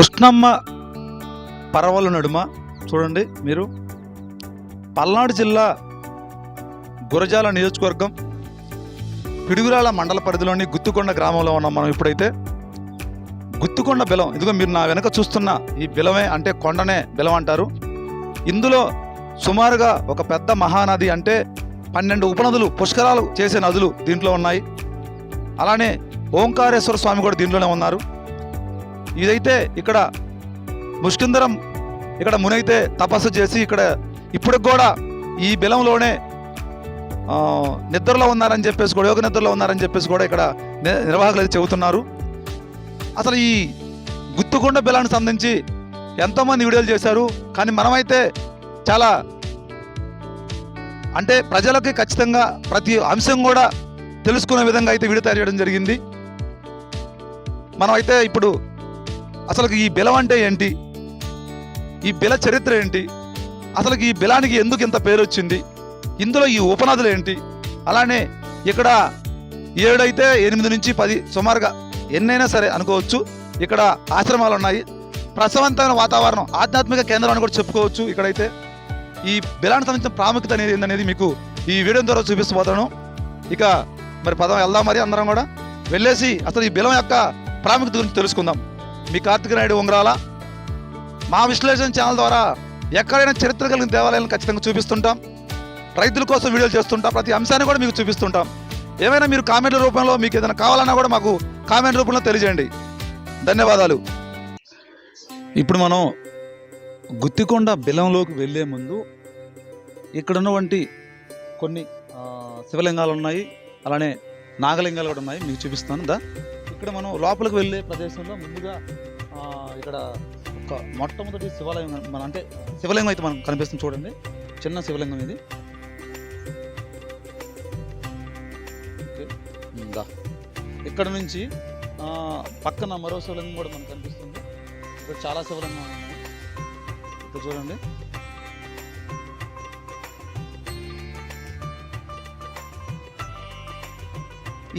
కృష్ణమ్మ పర్వల నడుమ చూడండి మీరు. పల్నాడు జిల్లా గురజాల నియోజకవర్గం పిడుగురాల మండల పరిధిలోని గుత్తుకొండ గ్రామంలో ఉన్నాం మనం ఇప్పుడైతే. గుత్తుకొండ బిలం ఇదిగో మీరు నా వెనక చూస్తున్న ఈ బిలమే అంటే కొండనే బిలం అంటారు. ఇందులో సుమారుగా ఒక పెద్ద మహానది అంటే పన్నెండు ఉపనదులు పుష్కరాలు చేసే నదులు దీంట్లో ఉన్నాయి. అలానే ఓంకారేశ్వర స్వామి కూడా దీంట్లోనే ఉన్నారు. ఇదైతే ఇక్కడ ముష్కిందరం ఇక్కడ మునైతే తపస్సు చేసి ఇక్కడ ఇప్పటికి కూడా ఈ బిలంలోనే నిద్రలో ఉన్నారని చెప్పేసి కూడా యోగ నిద్రలో ఉన్నారని చెప్పేసి కూడా ఇక్కడ నిర్వాహకులు అయితే చెబుతున్నారు. అసలు ఈ గుత్తుకొండ బిలానికి సంబంధించి ఎంతోమంది వీడియోలు చేశారు. కానీ మనమైతే చాలా అంటే ప్రజలకి ఖచ్చితంగా ప్రతి అంశం కూడా తెలుసుకునే విధంగా అయితే వీడియో తయారు చేయడం జరిగింది. మనం అయితే ఇప్పుడు అసలు ఈ బెలం అంటే ఏంటి? ఈ బిల చరిత్ర ఏంటి? అసలు ఈ బిలానికి ఎందుకు ఇంత పేరు వచ్చింది? ఇందులో ఈ ఉపనదులు ఏంటి? అలానే ఇక్కడ ఏడైతే ఎనిమిది నుంచి పది సుమారుగా ఎన్నైనా సరే అనుకోవచ్చు. ఇక్కడ ఆశ్రమాలు ఉన్నాయి. ప్రసవంతమైన వాతావరణం ఆధ్యాత్మిక కేంద్రం అని కూడా చెప్పుకోవచ్చు ఇక్కడైతే. ఈ బిలానికి సంబంధించిన ప్రాముఖ్యత అనేది ఏందనేది మీకు ఈ వీడియో ద్వారా చూపిస్తబోతాను ఇక మరి పదం వెళ్దాం మరి అందరం కూడా. వెళ్ళేసి అసలు ఈ బిలం యొక్క ప్రాముఖ్యత గురించి తెలుసుకుందాం. మీ కార్తిక నాయుడు ఉంగరాల మా విశ్లేషణ ఛానల్ ద్వారా ఎక్కడైనా చరిత్ర కలిగిన దేవాలయాలను ఖచ్చితంగా చూపిస్తుంటాం. రైతుల కోసం వీడియోలు చేస్తుంటాం. ప్రతి అంశాన్ని కూడా మీకు చూపిస్తుంటాం. ఏమైనా మీరు కామెంట్ల రూపంలో మీకు ఏదైనా కావాలన్నా కూడా మాకు కామెంట్ రూపంలో తెలియజేయండి. ధన్యవాదాలు. ఇప్పుడు మనం గుత్తికొండ బిలంలోకి వెళ్ళే ముందు ఇక్కడ ఉన్నటువంటి కొన్ని శివలింగాలు ఉన్నాయి. అలానే నాగలింగాలు కూడా ఉన్నాయి. మీకు చూపిస్తాను. దా. ఇక్కడ మనం లోపలికి వెళ్ళే ప్రదేశంలో ముందుగా ఆ, ఇక్కడ ఒక మొట్టమొదటి శివాలయం మన అంటే శివలింగం అయితే మనకు కనిపిస్తుంది చూడండి. చిన్న శివలింగం ఇది. ఓకే. ఇక్కడ నుంచి ఆ, పక్కన మరో శివలింగం కూడా మనకు కనిపిస్తుంది. ఇక్కడ చాలా శివలింగం ఉన్నాయి. ఇక్కడ చూడండి.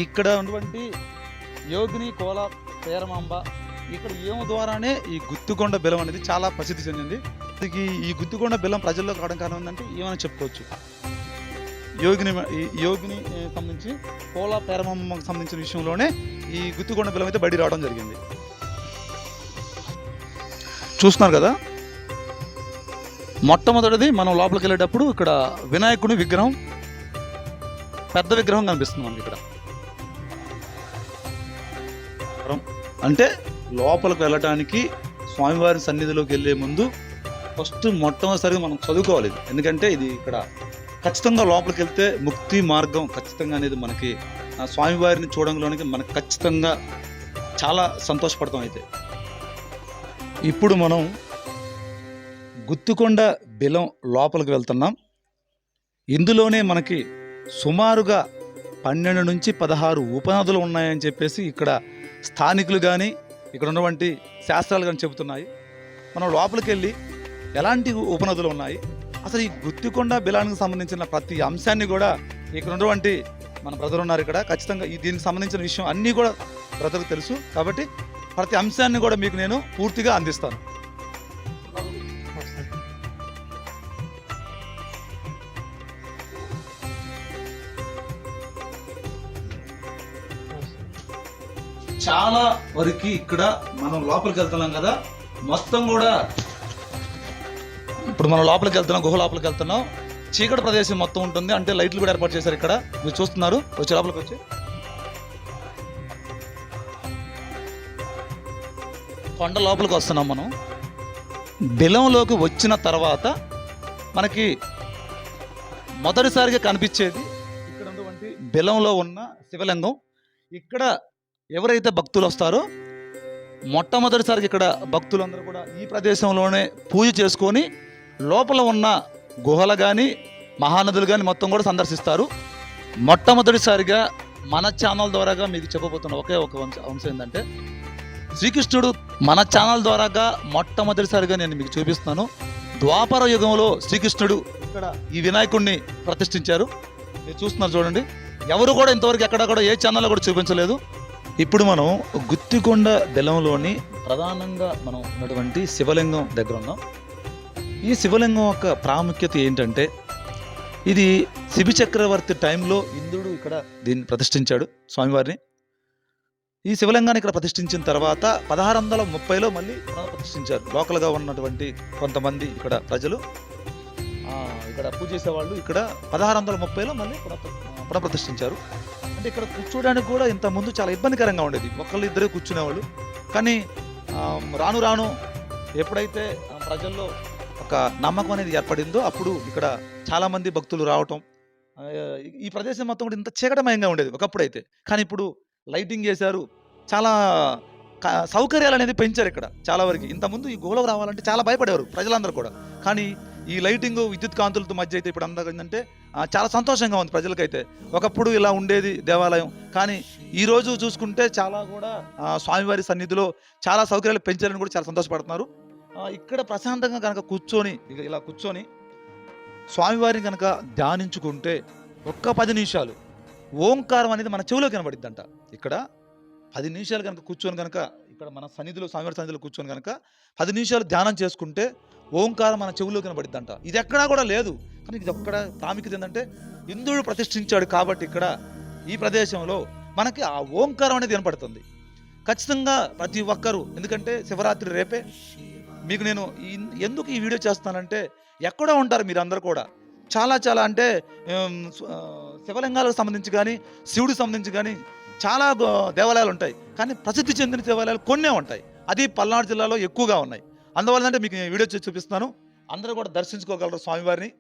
ఇక్కడ ఉన్నటువంటి యోగిని కోల పేరమాంబ ఇక్కడ ఏము ద్వారానే ఈ గుత్తుకొండ బెల్లం అనేది చాలా ప్రసిద్ధి చెందింది. దీనికి ఈ గుత్తుకొండ బెల్లం ప్రజల్లో కావడం కారణం ఏంటంటే ఏమైనా చెప్పుకోవచ్చు. యోగిని యోగిని సంబంధించి కోల పేరమాంబకు సంబంధించిన విషయంలోనే ఈ గుత్తుకొండ బెల్లం అయితే బయట రావడం జరిగింది. చూస్తున్నారు కదా? మొట్టమొదటిది మనం లోపలికి వెళ్ళేటప్పుడు ఇక్కడ వినాయకుని విగ్రహం పెద్ద విగ్రహం కనిపిస్తుంది మనకి ఇక్కడ. అంటే లోపలికి వెళ్ళటానికి స్వామివారి సన్నిధిలోకి వెళ్ళే ముందు ఫస్ట్ మొట్టమొదటిసారిగా మనం చదువుకోవాలి ఇది. ఎందుకంటే ఇది ఇక్కడ ఖచ్చితంగా లోపలికి వెళ్తే ముక్తి మార్గం ఖచ్చితంగా అనేది మనకి ఆ స్వామివారిని చూడంలోనికి మనకు ఖచ్చితంగా చాలా సంతోషపడతాం అయితే ఇప్పుడు మనం గుత్తుకొండ బిలం లోపలికి వెళ్తున్నాం ఇందులోనే మనకి సుమారుగా పన్నెండు నుంచి పదహారు ఉపనదులు ఉన్నాయని చెప్పేసి ఇక్కడ స్థానికులు కానీ ఇక్కడ ఉన్నటువంటి శాస్త్రాలు కానీ చెబుతున్నాయి. మనం లోపలికి వెళ్ళి ఎలాంటి ఉపనదులు ఉన్నాయి? అసలు ఈ గుత్తికొండ బిలానికి సంబంధించిన ప్రతి అంశాన్ని కూడా ఇక్కడ ఉన్నటువంటి మన బ్రదర్ ఉన్నారు ఇక్కడ. ఖచ్చితంగా ఈ దీనికి సంబంధించిన విషయం అన్నీ కూడా బ్రదర్కి తెలుసు. కాబట్టి ప్రతి అంశాన్ని కూడా మీకు నేను పూర్తిగా అందిస్తాను. చాలా వరకు ఇక్కడ మనం లోపలికి వెళ్తున్నాం కదా. మొత్తం కూడా ఇప్పుడు మనం లోపలికి వెళ్తున్నాం గుహ లోపలికి వెళ్తున్నాం. చీకటి ప్రదేశం మొత్తం ఉంటుంది. అంటే లైట్లు కూడా ఏర్పాటు చేశారు ఇక్కడ. మీరు చూస్తున్నారు. వచ్చి లోపలికి వచ్చి. కొండ లోపలికి వస్తున్నాం మనం. బిలంలోకి వచ్చిన తర్వాత మనకి మొదటిసారిగా కనిపించేది ఇక్కడ ఉన్నటువంటి బిలంలో ఉన్న శివలింగం. ఇక్కడ ఎవరైతే భక్తులు వస్తారో మొట్టమొదటిసారికి ఇక్కడ భక్తులందరూ కూడా ఈ ప్రదేశంలోనే పూజ చేసుకొని లోపల ఉన్న గుహలు కానీ మహానదులు కానీ మొత్తం కూడా సందర్శిస్తారు. మొట్టమొదటిసారిగా మన ఛానల్ ద్వారాగా మీకు చెప్పబోతున్న ఒకే ఒక వంశ అంశం ఏంటంటే శ్రీకృష్ణుడు మన ఛానల్ ద్వారాగా మొట్టమొదటిసారిగా నేను మీకు చూపిస్తున్నాను. ద్వాపర యుగంలో శ్రీకృష్ణుడు ఇక్కడ ఈ వినాయకుడిని ప్రతిష్ఠించారు. మీరు చూస్తున్నారు చూడండి. ఎవరు కూడా ఇంతవరకు ఎక్కడ కూడా ఏ ఛానల్లో కూడా చూపించలేదు. ఇప్పుడు మనం గుత్తికొండ బెలంలోని ప్రధానంగా మనం ఉన్నటువంటి శివలింగం దగ్గర ఉన్నాం. ఈ శివలింగం యొక్క ప్రాముఖ్యత ఏంటంటే ఇది శిబి చక్రవర్తి టైంలో ఇంద్రుడు ఇక్కడ దీన్ని ప్రతిష్ఠించాడు స్వామివారిని. ఈ శివలింగాన్ని ఇక్కడ ప్రతిష్ఠించిన తర్వాత పదహారు వందల ముప్పైలో మళ్ళీ పునః ప్రతిష్ఠించారు. లోకల్గా ఉన్నటువంటి కొంతమంది ఇక్కడ ప్రజలు. ఇక్కడ పూజ చేసేవాళ్ళు ఇక్కడ పదహారు వందల ముప్పైలో మళ్ళీ పునఃప్రతిష్ఠించారు అంటే ఇక్కడ కూర్చోడానికి కూడా ఇంత ముందు చాలా ఇబ్బందికరంగా ఉండేది. ఒకళ్ళు ఇద్దరే కూర్చునేవాళ్ళు. కానీ రాను రాను ఎప్పుడైతే ప్రజల్లో ఒక నమ్మకం అనేది ఏర్పడిందో అప్పుడు ఇక్కడ చాలామంది భక్తులు రావటం ఈ- ఈ ప్రదేశం మొత్తం కూడా ఇంత చీకటమయంగా ఉండేది ఒకప్పుడు అయితే కానీ ఇప్పుడు లైటింగ్ చేశారు. చాలా సౌకర్యాలు అనేది పెంచారు ఇక్కడ చాలా వరకు. ఇంతకుముందు ఈ గోళం రావాలంటే చాలా భయపడేవారు ప్రజలందరూ కూడా. కానీ ఈ లైటింగ్ విద్యుత్ కాంతులతో మధ్య అయితే ఇప్పుడు అందరూ ఏంటంటే చాలా సంతోషంగా ఉంది ప్రజలకైతే. ఒకప్పుడు ఇలా ఉండేది దేవాలయం. కానీ ఈరోజు చూసుకుంటే చాలా కూడా స్వామివారి సన్నిధిలో చాలా సౌకర్యాలు పెంచారని కూడా చాలా సంతోషపడుతున్నారు. ఇక్కడ ప్రశాంతంగా కనుక కూర్చొని ఇక ఇలా కూర్చొని స్వామివారిని కనుక ధ్యానించుకుంటే ఒక్క పది నిమిషాలు ఓంకారం అనేది మన చెవిలో కనబడిద్దంట. ఇక్కడ పది నిమిషాలు కనుక కూర్చొని కనుక ఇక్కడ మన సన్నిధిలో స్వామివారి సన్నిధిలో కూర్చొని కనుక పది నిమిషాలు ధ్యానం చేసుకుంటే ఓంకారం మన చెవిలో కనబడిద్దంట. ఇది ఎక్కడా కూడా లేదు. కానీ ఇది ఒక్కడ ప్రాముఖ్యత ఏంటంటే ఇంద్రుడు ప్రతిష్ఠించాడు కాబట్టి ఇక్కడ ఈ ప్రదేశంలో మనకి ఆ ఓంకారం అనేది వినపడుతుంది. ఖచ్చితంగా ప్రతి ఒక్కరూ ఎందుకంటే శివరాత్రి రేపే. మీకు నేను ఎందుకు ఈ వీడియో చేస్తానంటే ఎక్కడో ఉంటారు మీరు అందరు కూడా. చాలా చాలా అంటే శివలింగాలకు సంబంధించి కానీ శివుడికి సంబంధించి కానీ చాలా దేవాలయాలు ఉంటాయి. కానీ ప్రసిద్ధి చెందిన దేవాలయాలు కొన్నే ఉంటాయి. అది పల్నాడు జిల్లాలో ఎక్కువగా ఉన్నాయి. అందువల్ల అంటే మీకు వీడియో చూపిస్తున్నాను. చూపిస్తాను అందరూ కూడా దర్శించుకోగలరు స్వామివారిని.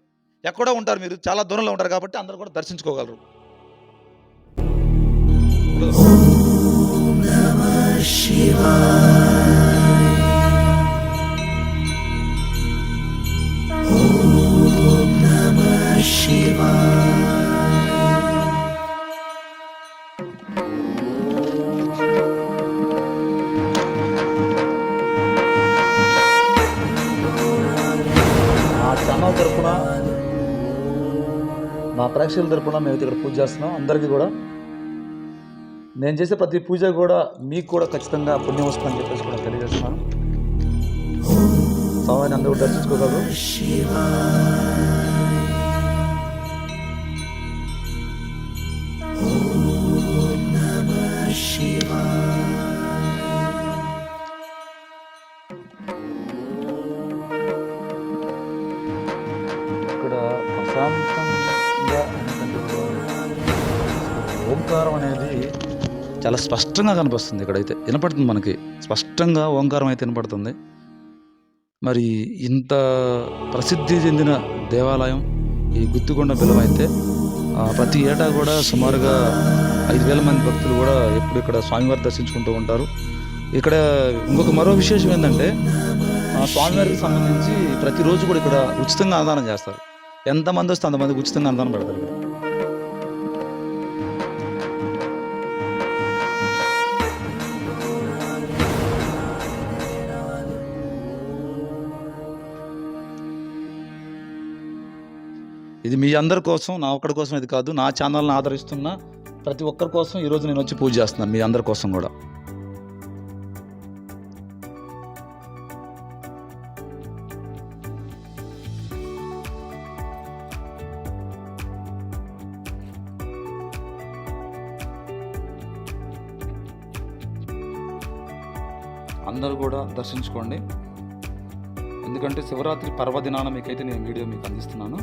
ఎక్కడో ఉంటారు మీరు చాలా దూరంలో ఉంటారు కాబట్టి అందరూ కూడా దర్శించుకోగలరు. సాక్షుల తరపున మేము ఇక్కడ పూజ చేస్తున్నాం. అందరికీ కూడా నేను చేసే ప్రతి పూజ కూడా మీకు కూడా ఖచ్చితంగా పుణ్యం వస్తుందని చెప్పేసి కూడా తెలియజేస్తున్నాను. స్వామిని అందరూ కూడా దర్శించుకోగలరు. చాలా స్పష్టంగా కనిపిస్తుంది ఇక్కడైతే. వినపడుతుంది మనకి. స్పష్టంగా ఓంకారం అయితే వినపడుతుంది. మరి ఇంత ప్రసిద్ధి చెందిన దేవాలయం ఈ గుత్తికొండ బిలం అయితే ప్రతి ఏటా కూడా సుమారుగా ఐదు వేల మంది భక్తులు కూడా ఎప్పుడు ఇక్కడ స్వామివారి దర్శించుకుంటూ ఉంటారు. ఇక్కడ ఇంకొక మరో విశేషం ఏంటంటే ఆ స్వామివారికి సంబంధించి ప్రతిరోజు కూడా ఇక్కడ ఉచితంగా అన్నదానం చేస్తారు. ఎంతమంది వస్తే అంతమంది ఉచితంగా అన్నదానం పెడతారు ఇక్కడ. ఇది మీ అందరి కోసం నా ఒక్కడి కోసం ఇది కాదు నా ఛానల్ని ఆదరిస్తున్న ప్రతి ఒక్కరి కోసం ఈరోజు నేను వచ్చి పూజ చేస్తున్నాను మీ అందరి కోసం కూడా. అందరూ కూడా దర్శించుకోండి. ఎందుకంటే శివరాత్రి పర్వదినాన మీకైతే నేను వీడియో మీకు అందిస్తున్నాను.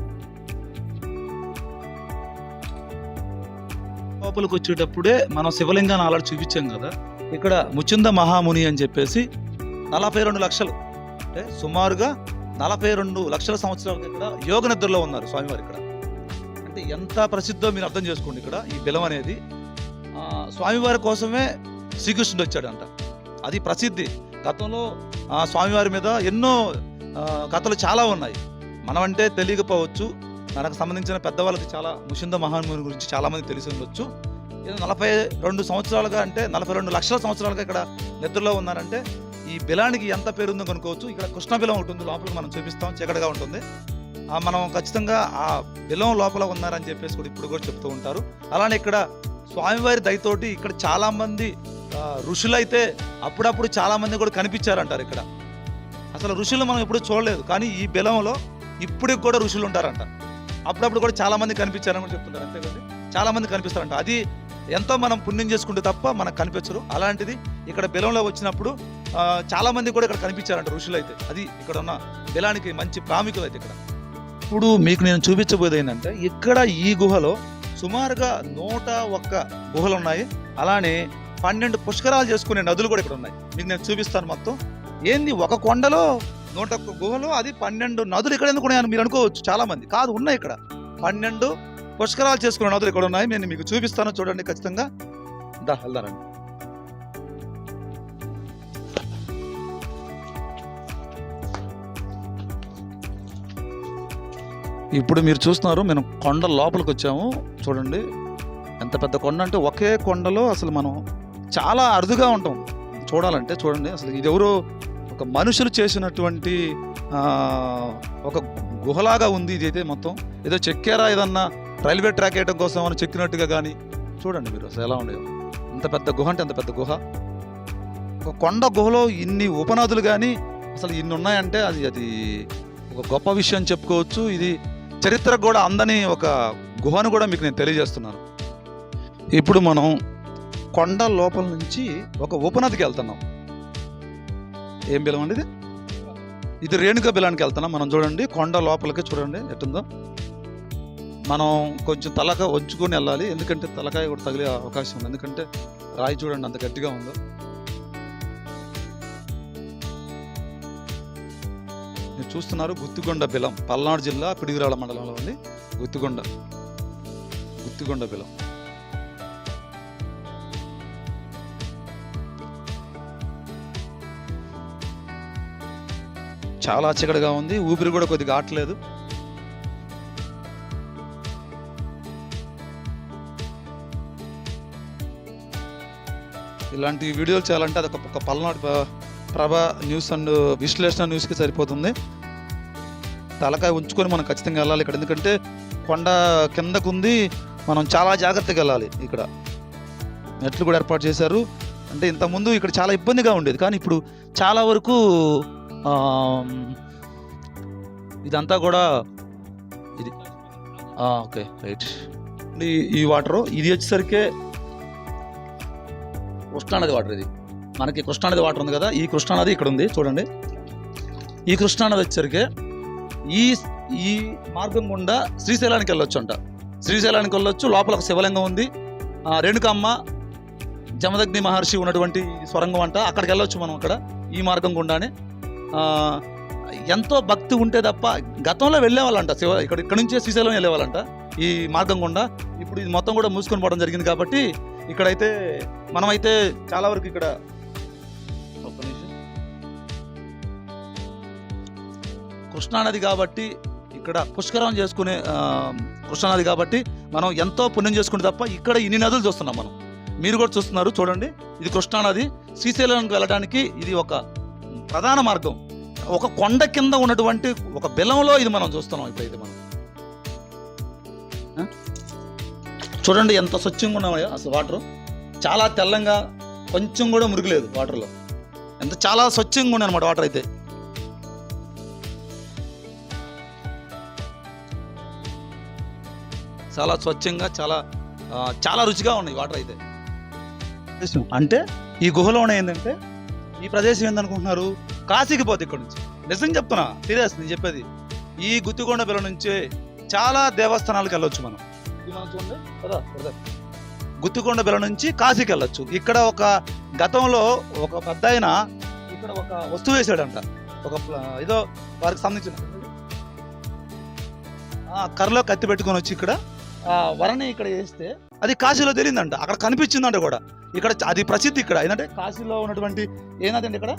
లోపలికి వచ్చేటప్పుడే మనం శివలింగాన్ని అలా చూపించాం కదా. ఇక్కడ ముచింద మహాముని అని చెప్పేసి నలభై రెండు లక్షలు. అంటే సుమారుగా నలభై రెండు లక్షల సంవత్సరాల ఇక్కడ యోగ నిద్రలో ఉన్నారు స్వామివారు ఇక్కడ. అంటే ఎంత ప్రసిద్ధో మీరు అర్థం చేసుకోండి ఇక్కడ ఈ బిలం అనేది. స్వామివారి కోసమే శ్రీకృష్ణుడు వచ్చాడంట. అది ప్రసిద్ధి. గతంలో స్వామివారి మీద ఎన్నో కథలు చాలా ఉన్నాయి. మనమంటే తెలియకపోవచ్చు. మనకు సంబంధించిన పెద్దవాళ్ళకి చాలా ముషింద మహాముని గురించి చాలామంది తెలిసి ఉండొచ్చు. ఇది నలభై రెండు సంవత్సరాలుగా అంటే నలభై రెండు లక్షల సంవత్సరాలుగా ఇక్కడ నిద్రలో ఉన్నారంటే ఈ బిలానికి ఎంత పేరు ఉందో కనుకోవచ్చు ఇక్కడ కృష్ణ బిలం ఉంటుంది లోపలికి మనం చూపిస్తాం చీకటిగా ఉంటుంది. మనం ఖచ్చితంగా ఆ బిలం లోపల ఉన్నారని చెప్పేసి కూడా ఇప్పుడు కూడా చెప్తూ ఉంటారు. అలానే ఇక్కడ స్వామివారి దయతోటి ఇక్కడ చాలామంది ఋషులైతే అప్పుడప్పుడు చాలామంది కూడా కనిపించారంటారు ఇక్కడ. అసలు ఋషులు మనం ఎప్పుడు చూడలేదు కానీ ఈ బెలంలో ఇప్పటికి కూడా ఋషులు ఉంటారంట. అప్పుడప్పుడు కూడా చాలామంది కనిపించారని కూడా చెప్తున్నారు అంతేకాదు చాలామంది కనిపిస్తారంట. అది ఎంతో మనం పుణ్యం చేసుకుంటే తప్ప మనకు కనిపించరు అలాంటిది ఇక్కడ బెలంలో వచ్చినప్పుడు చాలామంది కూడా ఇక్కడ కనిపించారంట ఋషులు అయితే అది ఇక్కడ ఉన్న బెలానికి మంచి ప్రాముఖ్యత అయితే ఇక్కడ. ఇప్పుడు మీకు నేను చూపించబోయేది ఏంటంటే ఇక్కడ ఈ గుహలో సుమారుగా నూట ఒక్క గుహలు ఉన్నాయి. అలానే పన్నెండు పుష్కరాలు చేసుకునే నదులు కూడా ఇక్కడ ఉన్నాయి. మీకు నేను చూపిస్తాను మొత్తం. ఏంది? ఒక కొండలో నూట ఒక్క గుహలు అది పన్నెండు నదులు ఇక్కడ ఎందుకు ఉన్నాయని మీరు అనుకోవచ్చు చాలా మంది కాదు ఉన్నాయి ఇక్కడ. పన్నెండు పుష్కరాలు చేసుకునే నదులు ఇక్కడ ఉన్నాయి. నేను మీకు చూపిస్తాను చూడండి ఖచ్చితంగా. దా వెళ్దారండి ఇప్పుడు మీరు చూస్తున్నారు మేము కొండ లోపలికి వచ్చాము. చూడండి ఎంత పెద్ద కొండ అంటే ఒకే కొండలో అసలు మనం చాలా అరుదుగా ఉంటాం. చూడాలంటే చూడండి అసలు ఇది ఎవరో ఒక మనుషులు చేసినటువంటి ఒక గుహలాగా ఉంది ఇది అయితే మొత్తం. ఏదో చెక్కారా ఏదన్నా రైల్వే ట్రాక్ వేయడం కోసం అని చెక్కినట్టుగా కానీ చూడండి మీరు అసలు ఎలా ఉండేది అంత పెద్ద గుహ అంటే అంత పెద్ద గుహ. ఒక కొండ గుహలో ఇన్ని ఉపనదులు కానీ అసలు ఇన్ని ఉన్నాయంటే అది అది ఒక గొప్ప విషయం చెప్పుకోవచ్చు. ఇది చరిత్ర కూడా అందని ఒక గుహను కూడా మీకు నేను తెలియజేస్తున్నాను. ఇప్పుడు మనం కొండ లోపల నుంచి ఒక ఉపనదికి వెళ్తున్నాం. ఏం బిలం అండి ఇది? ఇది రేణుక బిలానికి వెళ్తున్నాం. మనం చూడండి కొండ లోపలికి చూడండి ఎట్టుందో. మనం కొంచెం తలక వంచుకొని వెళ్ళాలి. ఎందుకంటే తలకాయ కూడా తగిలే అవకాశం ఉంది. ఎందుకంటే రాయి చూడండి అంత గట్టిగా ఉందో. మీరు చూస్తున్నారు గుత్తిగొండ బిలం పల్నాడు జిల్లా పిడిగిరాల మండలంలో ఉంది గుత్తిగొండ గుత్తిగొండ బిలం చాలా చికడగా ఉంది. ఊపిరి కూడా కొద్దిగా ఆటలేదు. ఇలాంటి వీడియోలు చేయాలంటే అది ఒక పల్నాడు ప్రభ న్యూస్ అండ్ విశ్లేషణ న్యూస్కి సరిపోతుంది. తలకాయ ఉంచుకొని మనం ఖచ్చితంగా వెళ్ళాలి ఇక్కడ. ఎందుకంటే కొండ కిందకు ఉంది మనం చాలా జాగ్రత్తగా వెళ్ళాలి ఇక్కడ. మెట్లు కూడా ఏర్పాటు చేశారు. అంటే ఇంతకుముందు ఇక్కడ చాలా ఇబ్బందిగా ఉండేది. కానీ ఇప్పుడు చాలా వరకు ఇదంతా కూడా ఇది. Okay right. ఈ ఈ వాటర్ ఇది వచ్చేసరికి కృష్ణానది వాటర్ ఇది. మనకి కృష్ణానది వాటర్ ఉంది కదా ఈ కృష్ణానది ఇక్కడ ఉంది చూడండి. ఈ కృష్ణానది వచ్చేసరికి ఈ ఈ మార్గం గుండా శ్రీశైలానికి వెళ్ళొచ్చు అంట శ్రీశైలానికి వెళ్ళొచ్చు లోపల ఒక శివలింగం ఉంది. రేణుకమ్మ జమదగ్ని మహర్షి ఉన్నటువంటి స్వరంగం అంట. అక్కడికి వెళ్ళొచ్చు మనం అక్కడ ఈ మార్గం గుండానే. ఎంతో భక్తి ఉంటే తప్ప గతంలో వెళ్ళేవాళ్ళంట శివ ఇక్కడ ఇక్కడ నుంచే శ్రీశైలం వెళ్ళేవాళ్ళంట ఈ మార్గం గుండా. ఇప్పుడు ఇది మొత్తం కూడా మూసుకొని పోవడం జరిగింది కాబట్టి ఇక్కడైతే మనమైతే చాలా వరకు ఇక్కడ కృష్ణానది కాబట్టి ఇక్కడ పుష్కరం చేసుకునే కృష్ణానది కాబట్టి మనం ఎంతో పుణ్యం చేసుకుంటే తప్ప ఇక్కడ ఇన్ని నదులు చూస్తున్నాం మనం. మీరు కూడా చూస్తున్నారు చూడండి. ఇది కృష్ణానది. శ్రీశైలం వెళ్ళడానికి ఇది ఒక ప్రధాన మార్గం. ఒక కొండ కింద ఉన్నటువంటి ఒక బెల్లంలో ఇది మనం చూస్తున్నాం ఇప్పుడైతే మనం. చూడండి ఎంత స్వచ్ఛంగా ఉన్నాయో అసలు వాటర్. చాలా తెల్లంగా కొంచెం కూడా మురుగులేదు వాటర్లో. ఎంత చాలా స్వచ్ఛంగా ఉన్నాయి అనమాట వాటర్ అయితే. చాలా స్వచ్ఛంగా చాలా చాలా రుచిగా ఉన్నాయి వాటర్ అయితే. అంటే ఈ గుహలోనే ఏంటంటే ఈ ప్రదేశం ఏందనుకుంటున్నారు? కాశీకి పోతే ఇక్కడ నుంచి. నిజం చెప్తున్నా సీరియస్ నేను చెప్పేది. ఈ గుత్తికొండ బిల నుంచే చాలా దేవస్థానాలకు వెళ్ళొచ్చు మనం. గుత్తికొండ బిల నుంచి కాశీకి వెళ్ళొచ్చు. ఇక్కడ ఒక గతంలో ఒక పెద్ద ఆయన ఇక్కడ ఒక వస్తువు వేసాడంట. ఒక ఏదో వారికి సంబంధించిన కర్రలో కత్తి పెట్టుకొని వచ్చి ఇక్కడ ఆ, వరని ఇక్కడ వేస్తే అది కాశీలో తెలియదంట అక్కడ కనిపించిందంట కూడా. ఇక్కడ చ- అది ప్రసిద్ధి ఇక్కడ. ఏంటంటే కాశీలో ఉన్నటువంటి ఏ నది అండి ఇక్కడ?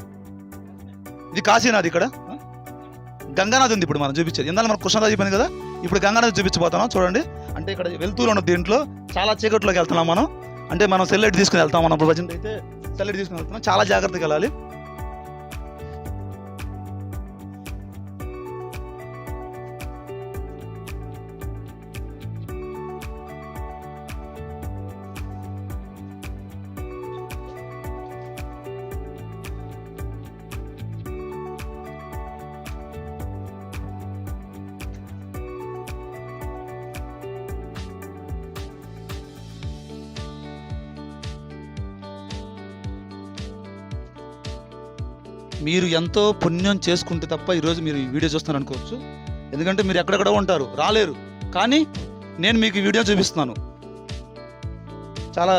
ఇది కాశీనాథ్ ఇక్కడ. ఆ? గంగానది ఉంది ఇప్పుడు మనం చూపించేది. ఇందాక మనం కృష్ణానది చెప్పాను కదా ఇప్పుడు గంగానది చూపించబోతున్నాం. చూడండి. అంటే ఇక్కడ వెళ్తూరు ఉన్న దీంట్లో చాలా చీకట్లోకి వెళ్తున్నాం మనం. అంటే మనం సెల్లెట్ తీసుకుని వెళ్తాం మనం. ప్రజెంట్ అయితే సెల్లెట్ తీసుకుని వెళ్తున్నాం. చాలా జాగ్రత్తగా వెళ్ళాలి. మీరు ఎంతో పుణ్యం చేసుకుంటే తప్ప ఈరోజు మీరు ఈ వీడియో చూస్తున్నారు అనుకోవచ్చు ఎందుకంటే మీరు ఎక్కడెక్కడ ఉంటారు రాలేరు. కానీ నేను మీకు వీడియో చూపిస్తున్నాను. చాలా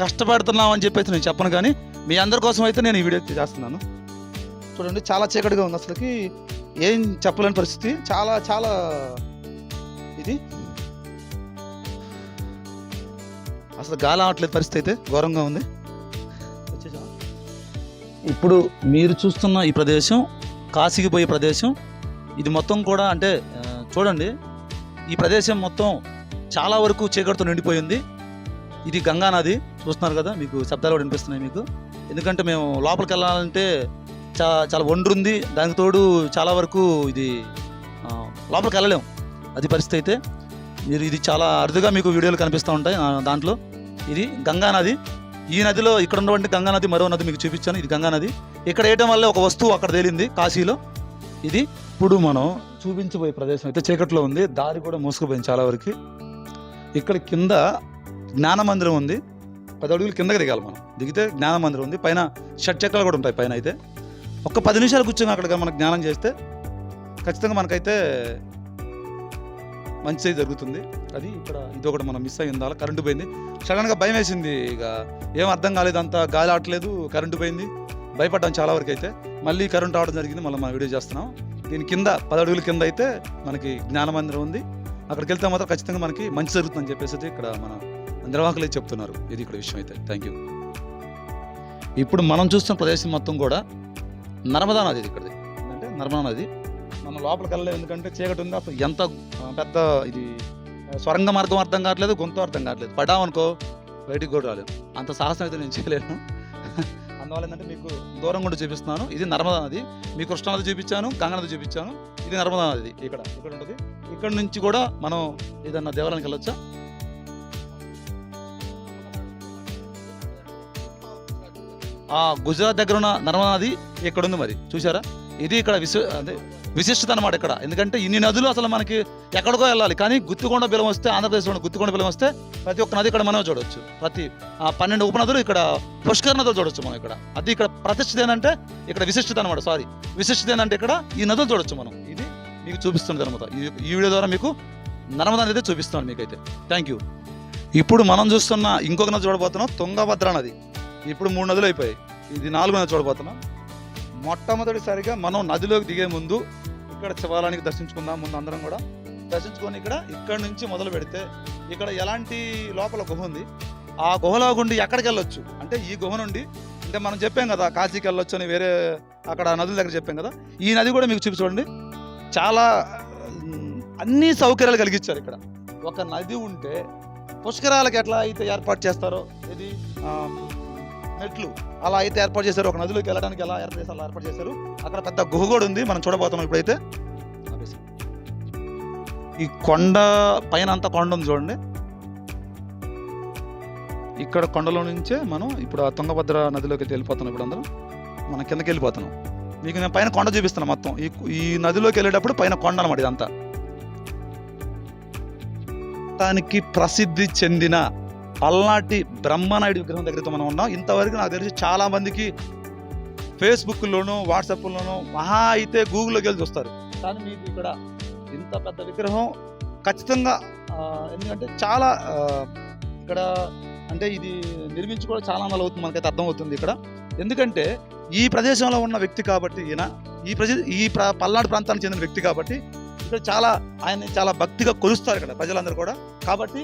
కష్టపడుతున్నాం అని చెప్పేసి నేను చెప్పను కానీ మీ అందరి కోసం అయితే నేను ఈ వీడియో చేస్తున్నాను. చూడండి చాలా చీకటిగా ఉంది అసలుకి. ఏం చెప్పలేని పరిస్థితి. చాలా చాలా ఇది. అసలు గాలి ఆవట్లేదు పరిస్థితి అయితే ఘోరంగా ఉంది. ఇప్పుడు మీరు చూస్తున్న ఈ ప్రదేశం కాశీకి పోయే ప్రదేశం ఇది మొత్తం కూడా అంటే చూడండి ఈ ప్రదేశం మొత్తం చాలా వరకు చీకటితో నిండిపోయింది. ఇది గంగా నది చూస్తున్నారు కదా మీకు శబ్దాలు కూడా వినిపిస్తున్నాయి మీకు. ఎందుకంటే మేము లోపలికి వెళ్ళాలంటే చా చాలా ఒండ్రుంది దానికి తోడు చాలా వరకు ఇది లోపలికి వెళ్ళలేం. అది పరిస్థితి అయితే మీరు ఇది చాలా అరుదుగా మీకు వీడియోలు కనిపిస్తూ ఉంటాయి దాంట్లో. ఇది గంగా నది ఈ నదిలో ఇక్కడ ఉన్నటువంటి గంగా నది మరో నది మీకు చూపించాను ఇది గంగా నది. ఇక్కడ వేయటం వల్ల ఒక వస్తువు అక్కడ తేలింది కాశీలో. ఇది ఇప్పుడు మనం చూపించబోయే ప్రదేశం. అయితే చీకట్లో ఉంది దారి కూడా మూసుకుపోయింది చాలా వరకు. ఇక్కడ కింద జ్ఞాన మందిరం ఉంది. పది అడుగులు కిందకి దిగాలి మనం. దిగితే జ్ఞాన మందిరం ఉంది. పైన షట్ చక్రాలు కూడా ఉంటాయి పైన అయితే. ఒక్క పది నిమిషాలు కూర్చొని అక్కడ మనకు జ్ఞానం చేస్తే ఖచ్చితంగా మనకైతే మంచి జరుగుతుంది. అది ఇక్కడ ఇది ఒకటి మనం మిస్ అయ్యింది అలా కరెంటు పోయింది. సడన్గా భయం వేసింది ఇక. ఏం అర్థం కాలేదు అంత. గాలి ఆడలేదు కరెంటు పోయింది. భయపడ్డాం చాలా వరకు అయితే. మళ్ళీ కరెంట్ రావడం జరిగింది. మళ్ళీ మనం వీడియో చేస్తున్నాం. దీని కింద పది అడుగుల కింద అయితే మనకి జ్ఞానమందిరం ఉంది. అక్కడికి వెళ్తే మాత్రం ఖచ్చితంగా మనకి మంచి జరుగుతుందని చెప్పేసి అయితే ఇక్కడ మన నిర్వాహకులు చెప్తున్నారు. ఇది ఇక్కడ విషయం అయితే. థ్యాంక్ యూ ఇప్పుడు మనం చూస్తున్న ప్రదేశం మొత్తం కూడా నర్మదా నది ఇది ఇక్కడది. అంటే నర్మదా నది. మనం లోపలికి వెళ్ళలేదు ఎందుకంటే చీకటి ఉంది. అసలు ఎంత పెద్ద ఇది స్వరంగ మార్గం అర్థం కావట్లేదు గొంతు అర్థం కావట్లేదు. పడ్డామనుకో బయటికి కూడా రాలేదు అంత సాహసం అయితే నేను చేయలేను. అందువల్ల ఏంటంటే మీకు దూరం కూడా చూపిస్తున్నాను. ఇది నర్మదా నది. మీకు కృష్ణా నది చూపించాను గంగా నది చూపించాను. ఇది నర్మదా నది ఇక్కడ ఇక్కడ ఉంటుంది. ఇక్కడ నుంచి కూడా మనం ఏదన్నా దేవాలయానికి వెళ్ళొచ్చా? ఆ గుజరాత్ దగ్గర ఉన్న నర్మదా నది ఇక్కడ ఉంది మరి చూసారా ఇది ఇక్కడ విశ్వ అదే విశిష్టత అనమాట ఇక్కడ. ఎందుకంటే ఇన్ని నదులు అసలు మనకి ఎక్కడికో వెళ్ళాలి. కానీ గుత్తికొండ బిలం వస్తే ఆంధ్రప్రదేశ్లో గుత్తికొండ బిలం వస్తే ప్రతి ఒక్క నది ఇక్కడ మనం చూడొచ్చు. ప్రతి ఆ పన్నెండు ఉపనదులు ఇక్కడ పుష్కర నదులు చూడొచ్చు మనం ఇక్కడ. అది ఇక్కడ ప్రతిష్ఠిత ఏంటంటే ఇక్కడ విశిష్టత అనమాట సారీ. విశిష్టత ఏంటంటే ఇక్కడ ఈ నదులు చూడొచ్చు మనం. ఇది మీకు చూపిస్తుంది అనమాట. ఈ ఈ వీడియో ద్వారా మీకు నర్మదా నది చూపిస్తున్నాను మీకైతే. థ్యాంక్ యూ ఇప్పుడు మనం చూస్తున్న ఇంకొక నది చూడబోతున్నాం తుంగభద్ర నది. ఇప్పుడు మూడు నదులు అయిపోయాయి. ఇది నాలుగు నది చూడబోతున్నాం. మొట్టమొదటిసారిగా మనం నదిలోకి దిగే ముందు ఇక్కడ శివాలయానికి దర్శించుకుందాం ముందు అందరం కూడా. దర్శించుకొని ఇక్కడ ఇక్కడ నుంచి మొదలు పెడితే ఇక్కడ ఎలాంటి లోపల గుహ ఉంది? ఆ గుహలో గుండి ఎక్కడికి వెళ్ళొచ్చు? అంటే ఈ గుహ నుండి అంటే మనం చెప్పాం కదా కాశీకి వెళ్ళొచ్చు అని వేరే అక్కడ నదుల దగ్గర చెప్పాం కదా ఈ నది కూడా మీకు చూపి చూడండి. చాలా అన్ని సౌకర్యాలు కలిగించారు ఇక్కడ. ఒక నది ఉంటే పుష్కరాలకు ఎట్లా అయితే ఏర్పాటు చేస్తారో ఇది మెట్లు అలా అయితే ఏర్పాటు చేశారు. ఒక నదిలోకి వెళ్ళడానికి ఎలా ఏర్పాటు చేశారు అలా ఏర్పాటు చేశారు. అక్కడ పెద్ద గుహ కూడా ఉంది. మనం చూడబోతున్నాం ఇప్పుడైతే. ఈ కొండ పైన అంతా కొండ ఉంది చూడండి. ఇక్కడ కొండలో నుంచే మనం ఇప్పుడు ఆ తుంగభద్ర నదిలోకి వెళ్ళిపోతున్నాం ఇప్పుడు అందరం. మనం కిందకి వెళ్ళిపోతున్నాం. మీకు నేను పైన కొండ చూపిస్తాను మొత్తం. ఈ ఈ నదిలోకి వెళ్ళేటప్పుడు పైన కొండ అనమాట ఇదంతా. దానికి ప్రసిద్ధి చెందిన పల్నాటి బ్రహ్మనాయుడు విగ్రహం దగ్గరతో మనం ఉన్నాం. ఇంతవరకు నాకు తెలిసి చాలా మందికి ఫేస్బుక్లోను వాట్సాప్లోను మహా అయితే గూగుల్లోకి వెళ్ళి చూస్తారు. కానీ మీకు ఇక్కడ ఇంత పెద్ద విగ్రహం ఖచ్చితంగా ఎందుకంటే చాలా ఇక్కడ అంటే ఇది నిర్మించి కూడా చాలా నెలలు అవుతుంది. మనకైతే అర్థమవుతుంది ఇక్కడ. ఎందుకంటే ఈ ప్రదేశంలో ఉన్న వ్యక్తి కాబట్టి ఈయన ఈ ప్రజ ఈ ప్ర పల్నాడు ప్రాంతానికి చెందిన వ్యక్తి కాబట్టి ఇక్కడ చాలా ఆయన్ని చాలా భక్తిగా కొలుస్తారు ఇక్కడ ప్రజలందరూ కూడా. కాబట్టి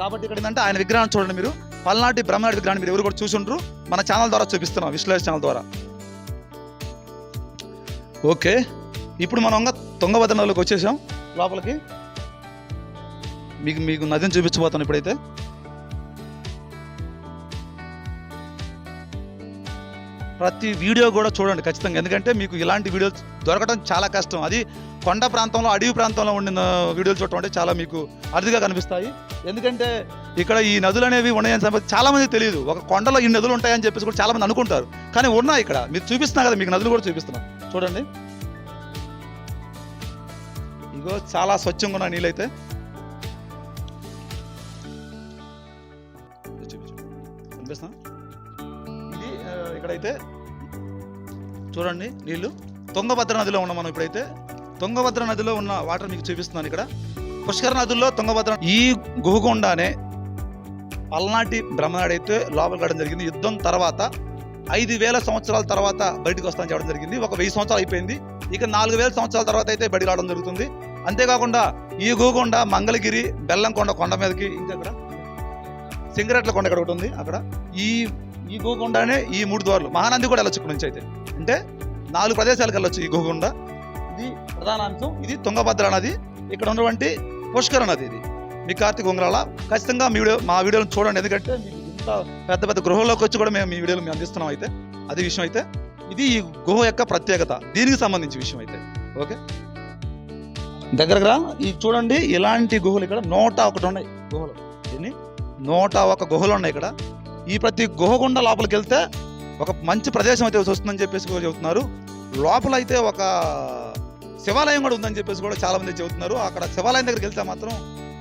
కాబట్టి ఇక్కడ ఏంటంటే ఆయన విగ్రహాన్ని చూడండి మీరు. పల్నాటి బ్రహ్మనాటి విగ్రహాన్ని మీరు ఎవరు కూడా చూసుండ్రు. మన ఛానల్ ద్వారా చూపిస్తున్నాం విశ్లేష ఛానల్ ద్వారా. ఓకే. ఇప్పుడు మనం ఇంకా తుంగభద్ర నదిలోకి వచ్చేసాం లోపలికి. మీకు మీకు నదిని చూపించబోతాను ఇప్పుడైతే. ప్రతి వీడియో కూడా చూడండి ఖచ్చితంగా. ఎందుకంటే మీకు ఇలాంటి వీడియోలు దొరకడం చాలా కష్టం. అది కొండ ప్రాంతంలో అడవి ప్రాంతంలో ఉండిన వీడియోలు చూడటం అంటే చాలా మీకు అరుదుగా కనిపిస్తాయి. ఎందుకంటే ఇక్కడ ఈ నదులు అనేవి ఉన్నాయని సంగతి చాలామంది తెలియదు. ఒక కొండలో ఈ నదులు ఉంటాయని చెప్పేసి కూడా చాలామంది అనుకుంటారు. కానీ ఉన్నాయి ఇక్కడ. మీరు చూపిస్తున్నా కదా మీకు నదులు కూడా చూపిస్తున్నా. చూడండి. ఇగో చాలా స్వచ్ఛంగా ఉన్న నీళ్ళైతే. ఇది చూపించు. ఇది ఇక్కడైతే చూడండి నీళ్ళు. తుంగభద్ర నదిలో ఉన్నాం మనం ఇప్పుడైతే. తుంగభద్ర నదిలో ఉన్న వాటర్ మీకు చూపిస్తున్నాను ఇక్కడ. పుష్కర నదుల్లో తుంగభద్ర ఈ గుహగుండానే పల్నాటి బ్రహ్మనాడైతే లోపలికి రావడం జరిగింది. యుద్ధం తర్వాత ఐదు వేల సంవత్సరాల తర్వాత బయటకు వస్తాను చెప్పడం జరిగింది. ఒక వెయ్యి సంవత్సరాలు అయిపోయింది. ఇక నాలుగు వేల సంవత్సరాల తర్వాత అయితే బయటికి రావడం జరుగుతుంది. అంతేకాకుండా ఈ గోకొండ మంగళగిరి బెల్లంకొండ కొండ మీదకి ఇంకా అక్కడ సింగరెట్ల కొండ ఇక్కడ ఒకటి ఉంది అక్కడ. ఈ ఈ గోకొండనే ఈ మూడు ద్వారాలు. మహానంది కూడా వెళ్ళొచ్చు ఇక్కడ నుంచి అయితే. అంటే నాలుగు ప్రదేశాలకు వెళ్ళొచ్చు ఈ గోకొండ ఇది ప్రధాన అంశం ఇది తుంగభద్ర నది. ఇక్కడ ఉన్నటువంటి పుష్కర నది ఇది. మీ కార్తీక ఉంగరాల ఖచ్చితంగా మీ వీడియో మా వీడియోలు చూడండి. ఎందుకంటే మీకు ఇంత పెద్ద పెద్ద గృహంలోకి వచ్చి కూడా మేము మీ వీడియోలు మేము అందిస్తున్నాం అయితే. అది విషయం అయితే. ఇది ఈ గుహ యొక్క ప్రత్యేకత. దీనికి సంబంధించి విషయం అయితే. ఓకే? దగ్గరగా ఈ చూడండి ఇలాంటి గుహలు ఇక్కడ నూట ఒకటి ఉన్నాయి. గుహలు. దీన్ని నూట ఒక గుహలు ఉన్నాయి ఇక్కడ. ఈ ప్రతి గుహ గుండా లోపలికి వెళ్తే ఒక మంచి ప్రదేశం అయితే వస్తుందని చెప్పేసి చెబుతున్నారు. లోపల అయితే ఒక శివాలయం కూడా ఉందని చెప్పేసి కూడా చాలామంది చెబుతున్నారు. అక్కడ శివాలయం దగ్గరికి వెళ్తే మాత్రం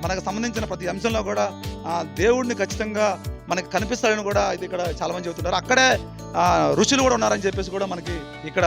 మనకు సంబంధించిన ప్రతి అంశంలో కూడా ఆ దేవుడిని ఖచ్చితంగా మనకి కనిపిస్తాడని కూడా ఇది ఇక్కడ చాలా మంది చెబుతున్నారు. అక్కడే ఋషులు కూడా ఉన్నారని చెప్పేసి కూడా మనకి ఇక్కడ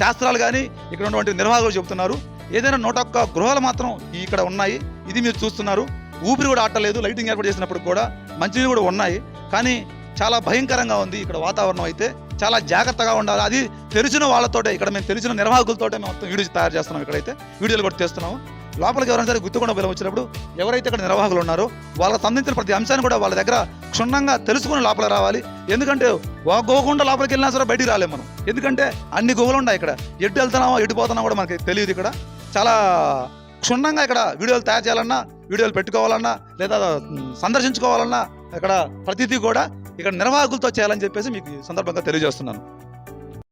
శాస్త్రాలు కానీ ఇక్కడ ఉన్నటువంటి నిర్వాహకులు చెబుతున్నారు. ఏదైనా నూట ఒక్క గృహాలు మాత్రం ఇక్కడ ఉన్నాయి. ఇది మీరు చూస్తున్నారు. ఊపిరి కూడా ఆటలేదు. లైటింగ్ ఏర్పాటు చేసినప్పుడు కూడా మంచినీళ్ళు కూడా ఉన్నాయి. కానీ చాలా భయంకరంగా ఉంది ఇక్కడ వాతావరణం అయితే. చాలా జాగ్రత్తగా ఉండాలి. అది తెలిసిన వాళ్ళతోటే ఇక్కడ మేము తెలిసిన నిర్వాహకులతోటే మేము మొత్తం వీడియోస్ తయారు చేస్తున్నాం ఇక్కడైతే. వీడియోలు కూడా తీస్తున్నాము. లోపలికి ఎవరైనా సరే గుర్తుకుండా బలం వచ్చినప్పుడు ఎవరైతే ఇక్కడ నిర్వాహకులు ఉన్నారో వాళ్ళకి సంబంధించిన ప్రతి అంశాన్ని కూడా వాళ్ళ దగ్గర క్షుణ్ణంగా తెలుసుకుని లోపల రావాలి. ఎందుకంటే ఒక గోకుండా లోపలికి వెళ్ళినా సరే బయటికి రాలేము మనం. ఎందుకంటే అన్ని గుహలు ఉన్నాయి ఇక్కడ. ఎటు వెళ్తున్నామో ఎటు పోతున్నామో కూడా మనకి తెలియదు ఇక్కడ. చాలా క్షుణ్ణంగా ఇక్కడ వీడియోలు తయారు చేయాలన్నా వీడియోలు పెట్టుకోవాలన్నా లేదా సందర్శించుకోవాలన్నా ఇక్కడ ప్రతిదీ కూడా ఇక్కడ నిర్వాహకులతో చేయాలని చెప్పేసి మీకు సందర్భంగా తెలియజేస్తున్నాను.